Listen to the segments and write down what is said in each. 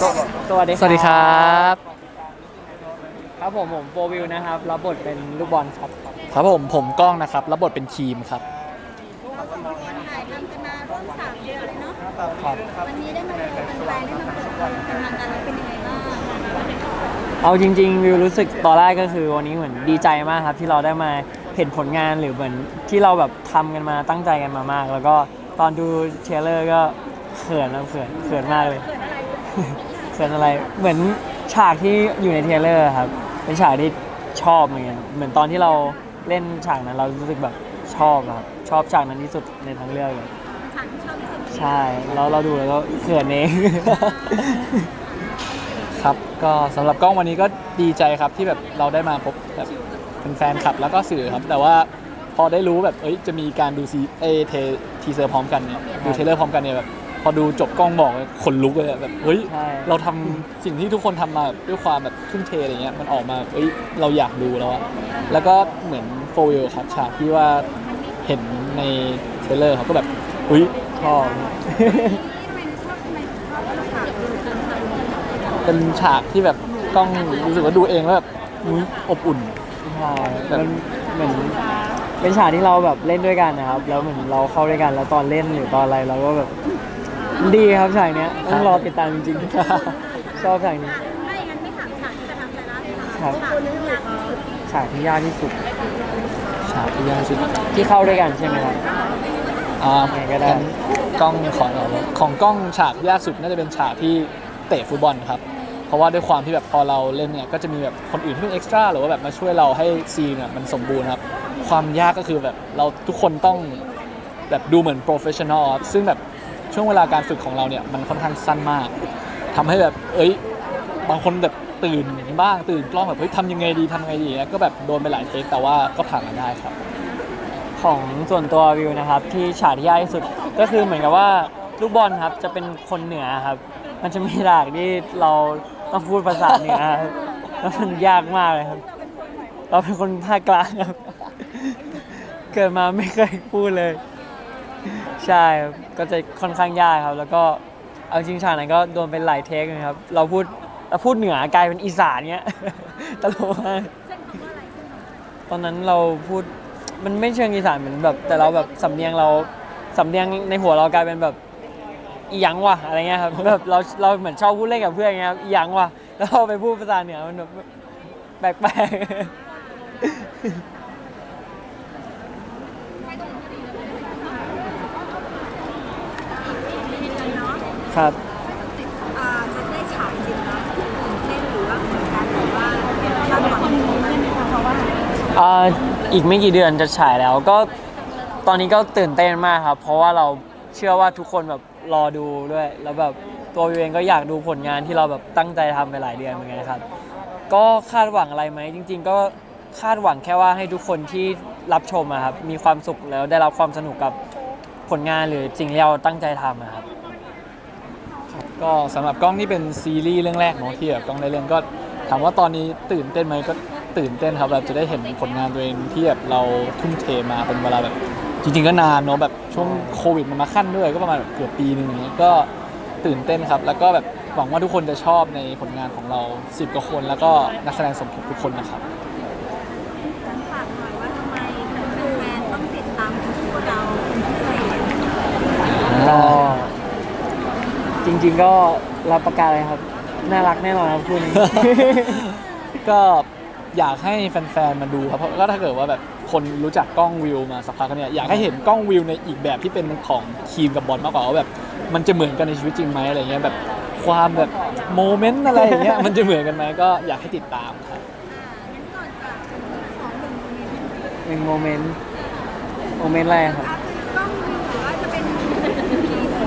สวัสดีสวัสดีครับ ครับผมผมโฟวิวนะครับรับบทเป็นลูกบอลครับครับผมผมก้องนะครับรับบทเป็นครีมครับ เราสองคนถ่ายทำกันมาร่วมสามเดือนเลยเนาะ ครับวันนี้ได้มาเจอแฟนๆได้มาเปิดตัวกำลังกันแล้วเป็นยังไงบ้างเอาจริงๆวิวรู้สึกตอนแรกก็คือวันนี้เหมือนดีใจมากครับที่เราได้มาเห็นผลงานหรือเหมือนที่เราแบบทำกันมาตั้งใจกันมามาก แล้วก็ตอนดูเทรลเลอร์ก็เขินนะเขินเขินมากเลย เขิ นอะไรเหมือนฉากที่อยู่ในเทรลเลอร์ครับ เป็นฉากที่ชอบเหมือนกันเหมือนตอนที่เราเล่นฉากนั้นเรารู้สึกแบบชอบอะครับชอบฉากนั้นที่สุดในทั้งเรื่องเลยฉากที่ชอบที่สุดใช่เราเราดูแล้วก็เขินเอง ครับ ก็สำหรับกล้องวันนี้ก็ดีใจครับที่แบบเราได้มาพบแบบเป็นแฟนคลับแล้วก็สื่อครับ แต่ว่าพอได้รู้แบบเอ้ยจะมีการดูซีเอยเททีเซอร์พร้อมกันเนี่ยดูเทรลเลอร์พร้อมกันเนี่ยแบบ พอดูจบกล้องบอกเลยขนลุกเลยอะแบบเฮ้ยใช่ เราทำสิ่งที่ทุกคนทำมาแบบด้วยความแบบทุ่มเทอะไรเงี้ยมันออกมาเอ้ยเราอยากดูแล้วอะแล้วก็เหมือนโฟวิลครับฉากที่ว่าเห็นในเทรลเลอร์เขาก็แบบเฮ้ย ชอบทำไมชอบทำไมชอบฉากดูกันฉากดูกันเป็นฉากที่แบบกล้องรู้สึกว่าดูเองแล้วแบบอุ๊ยอบอุ่น ใช่มันเหมือนเป็นฉากที่เราแบบเล่นด้วยกันนะครับ แล้วเหมือนเราเข้าด้วยกัน แล้วตอนเล่นหรือตอนอะไรเราก็แบบ ดีครับฉากเนี้ยต้องรอติดตามจริงๆ ชอบฉากนี้ถ้าอย่างนั้นไม่ถามฉากที่ประทับใจแล้วครับฉากที่ยากที่สุดฉากที่ยากที่สุดฉากที่ยากที่สุดที่เข้าด้วยกันใช่ไหมครับ อ่าไงก็ได้ งั้นกล้องขอเราของกล้องฉากยากสุดน่าจะเป็นฉากที่เตะฟุตบอลครับ เพราะว่าด้วยความที่แบบพอเราเล่นเนี่ยก็จะมีแบบคนอื่นที่เป็นเอ็กซ์ตร้าหรือว่าแบบมาช่วยเราให้ซีนเนี่ยมันสมบูรณ์ครับ ความยากก็คือแบบเราทุกคนต้องแบบดูเหมือนโปรเฟชชั่นอลซึ่งแบบ ช่วงเวลาการฝึกของเราเนี่ยมันค่อนข้างสั้นมากทำให้แบบเอ้ยบางคนแบบตื่นบ้างตื่นกล้องแบบเฮ้ยทำยังไงดีทำยังไงดีนี่ยก็แบบโดนไปหลายเทคแต่ว่าก็ผ่านมาได้ครับ ของส่วนตัววิวนะครับ ที่ฉากที่ยากที่สุดก็คือเหมือนกับว่าลูกบอลครับจะเป็นคนเหนือครับ มันจะมีฉากที่เราต้องพูดภาษาเหนือครับแล้วมันยากมากเลยครับ เราเป็นคนภาคกลางครับ เกิดมาไม่เคยพูดเลย ใช่ครับก็จะค่อนข้างยากครับ แล้วก็เอาจริงฉากนั้นก็โดนเป็นหลายเทคเลยครับ เราพูดเราพูดเหนือกลายเป็นอีสานเนี้ย ตลกมากตอนนั้นเราพูดมันไม่เชิงอีสานเหมือนแบบ แต่เราแบบสำเนียงเราสำเนียงในหัวเรากลายเป็นแบบอีหยังวะอะไรเงี้ยครับแบบเราเราเหมือนชอบพูดเล่นกับเพื่อนไงครับอีหยังวะแล้วเราไปพูดภาษาเหนือมันแบบแปลกๆ ครับ อ่าจะได้ฉากจริงนะเล่นหรือว่าเหมือนกันหรือว่าคาดหวังเพราะว่าอ่าอีกไม่กี่เดือนจะฉายแล้วก็ตอนนี้ก็ตื่นเต้นมากครับ เพราะว่าเราเชื่อว่าทุกคนแบบรอดูด้วย แล้วแบบตัววิวเองก็อยากดูผลงานที่เราแบบตั้งใจทำไปหลายเดือนเหมือนกันครับ ก็คาดหวังอะไรไหมจริง ๆ ก็คาดหวังแค่ว่าให้ทุกคนที่รับชมอะครับมีความสุขแล้วได้รับความสนุกกับผลงานหรือสิ่งที่เราตั้งใจทำอะครับ ก็สำหรับกล้องนี่เป็นซีรีส์เรื่องแรกเนาะที่แบบกล้องได้เล่นก็ถามว่าตอนนี้ตื่นเต้นไหมก็ตื่นเต้นครับแบบจะได้เห็นผลงานตัวเองที่แบบเราทุ่มเทมาเป็นเวลาแบบ จริงๆก็นานเนาะแบบช่วงโควิดมันมาขั้นด้วยก็ประมาณแบบเกือบปีหนึ่งอย่างเงี้ยก็ตื่นเต้นครับ แล้วก็แบบหวังว่าทุกคนจะชอบในผลงานของเรา 10กว่าคน แล้วก็นักแสดงสมทบทุกคนนะครับ ฝากหน่อยว่าทำไมแฟนๆต้องติดตามคู่เราเป็นพิเศษ ก็ จริง ๆ ก็รับประกันเลยครับ น่ารักแน่นอนครับคู่นี้ ก็อยากให้แฟนๆ มาดูครับเพราะก็ถ้าเกิดว่าแบบคนรู้จักกล้องวิวมาสักพักเนี่ยอยากให้เห็นกล้องวิวในอีกแบบที่เป็นของคีมกับบอลมากกว่าว่าแบบ มันจะเหมือนกันในชีวิตจริงไหมอะไรเงี้ยแบบความแบบโมเมนต์อะไรอย่างเงี้ยมันจะเหมือนกันไหมก็อยากให้ติดตามครับงั้นก่อนจะขอหนึ่งโมเมนต์หนึ่งโมเมนต์โมเมนต์อะไรครับอะคือกล้องวิวหรือว่าจะเป็น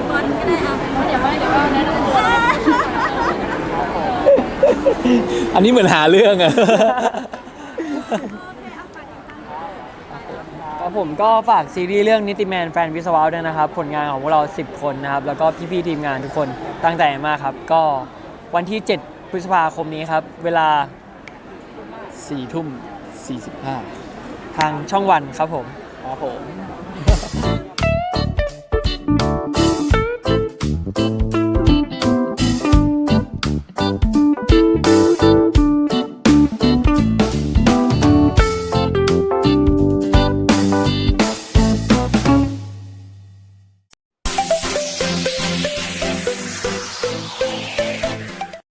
บอลก็ได้อะเดี๋ยวว่าเดี๋ยวว่าแนะนำตัว อันนี้เหมือนหาเรื่องอะ ครับผมก็ฝากซีรีส์เรื่องนิติแมนแฟนวิศวะด้วยนะครับ ผลงานของพวกเรา 10 คนนะครับ แล้วก็พี่ๆทีมงานทุกคนตั้งใจมากครับ ก็วันที่ 7 พฤษภาคมนี้ครับ เวลาสี่ทุ่มสี่สิบห้าทางช่องวันครับผม ครับผม